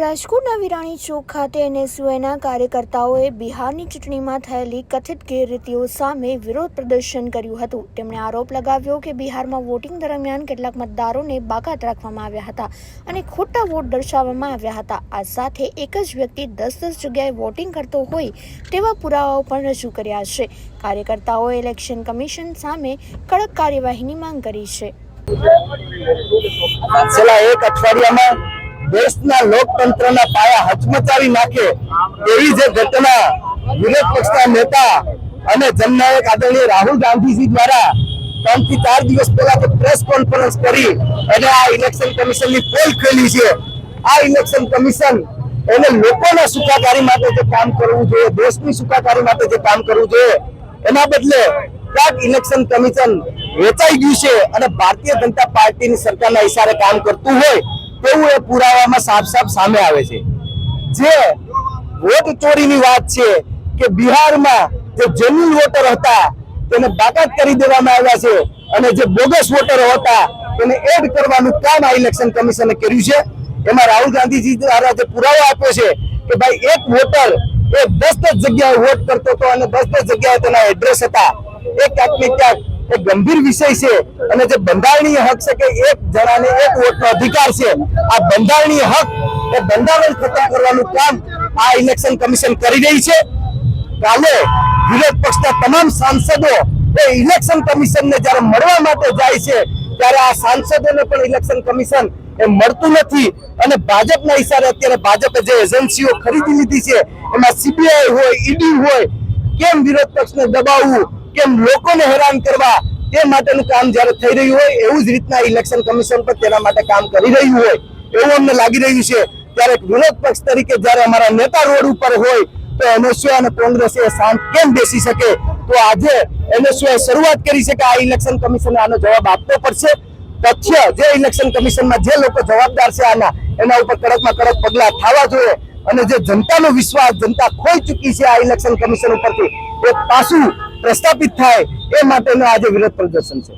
રાજકોટના વિરાણી ચોક ખાતે એનએસયુઆઈના કાર્યકર્તાઓએ બિહારની ચૂંટણીમાં થયેલી કથિત ગેરરીતિઓ સામે વિરોધ પ્રદર્શન કર્યું હતું. તેમણે આરોપ લગાવ્યો કે બિહારમાં વોટિંગ દરમિયાન કેટલાક મતદારોને બાકાત રાખવામાં આવ્યા હતા અને ખોટા વોટ દર્શાવવામાં આવ્યા હતા. આ સાથે એક જ વ્યક્તિ દસ દસ જગ્યાએ વોટિંગ કરતો હોય તેવા પુરાવાઓ પણ રજૂ કર્યા છે. કાર્યકર્તાઓએ ઇલેક્શન કમિશન સામે કડક કાર્યવાહીની માંગ કરી છે. છેલ્લા એક અઠવાડિયામાં દેશના લોકતંત્રના પાયા હચમચાવી નાખે એવી જે ઘટના વિરોધ પક્ષના નેતા અને જનનાયક આદરણીય રાહુલ ગાંધીજી દ્વારા ત્રણથી ચાર દિવસ પહેલા તો પ્રેસ કોન્ફરન્સ કરી અને આ ઇલેક્શન કમિશનની પોલ ખેલી છે. આ ઇલેક્શન કમિશન એને લોકોના સુખાકારી માટે જે કામ કરવું જોઈએ, દેશની સુખાકારી માટે જે કામ કરવું જોઈએ, એના બદલે ક્યાંક ઇલેક્શન કમિશન વેચાઈ ગયું છે અને ભારતીય જનતા પાર્ટીની સરકારના ઈશારે કામ કરતું હોય એ પુરાવામાં સાફ સાફ સામે આવે છે. જે વોટ ચોરીની વાત છે કે બિહારમાં જે જેન્યુઅલ વોટર હતા, તેને બાકાત કરી દેવામાં આવ્યા છે અને જે બોગસ વોટરો હતા, તેને એડ કરવાનું કામ આ ઇલેક્શન કમિશને કર્યું છે. એમાં રાહુલ ગાંધીજી દ્વારા જે પુરાવો આપ્યો છે કે ભાઈ એક વોટર એ દસ દસ જગ્યાએ વોટ કરતો હતો અને દસ દસ જગ્યાએ તેના એડ્રેસ હતા. એક ક્યાંક ને ક્યાંક એ ગંભીર વિષય છે અને જે બંધારણીય હક છે કે એક જણાને એક વોટનો અધિકાર છે, આ બંધારણીય હક એ બંધારણ ખતમ કરવાનું કામ આ ઇલેક્શન કમિશન કરી રહી છે. કાલે વિરોધ પક્ષના તમામ સાંસદો એ ઇલેક્શન કમિશનને જ્યારે મળવા માટે જાય છે, ત્યારે આ સાંસદોને પણ ઇલેક્શન કમિશન એ મળતું નથી. અને ભાજપના ઈશારે અત્યારે ભાજપે જે એજન્સીઓ ખરીદી લીધી છે, એમાં સીબીઆઈ હોય ઈડી હોય, કેમ વિરોધ પક્ષને દબાવવું કેમ લોકોને હેરાન કરવા? તે માટેનું કામ જ્યારે થઈ રહ્યું હોય, એવું જ રીતના ઇલેક્શન કમિશન પણ તેના માટે કામ કરી રહ્યું હોય. એવું અમને લાગી રહ્યું છે. ત્યારે વિરોધ પક્ષ તરીકે જ્યારે અમારા નેતા રોડ ઉપર હોય, તો એનએસયુ અને કોંગ્રેસ એ શાંત કેમ બેસી શકે? તો આજે એનએસયુ શરૂઆત કરી છે કે આ ઇલેક્શન કમિશને આનો જવાબ આપવો પડશે. તથ્ય, જે ઇલેક્શન કમિશનમાં જે લોકો જવાબદાર છે આના, એના ઉપર કડકમાં કડક પગલા થવા જોઈએ. અને જે જનતાનો વિશ્વાસ, જનતા ખોઈ ચૂકી છે આ ઇલેક્શન કમિશન ઉપરથી, એ પાછું પ્રસ્થાપિત થાય એ માટેનું આજે વિરોધ પ્રદર્શન છે.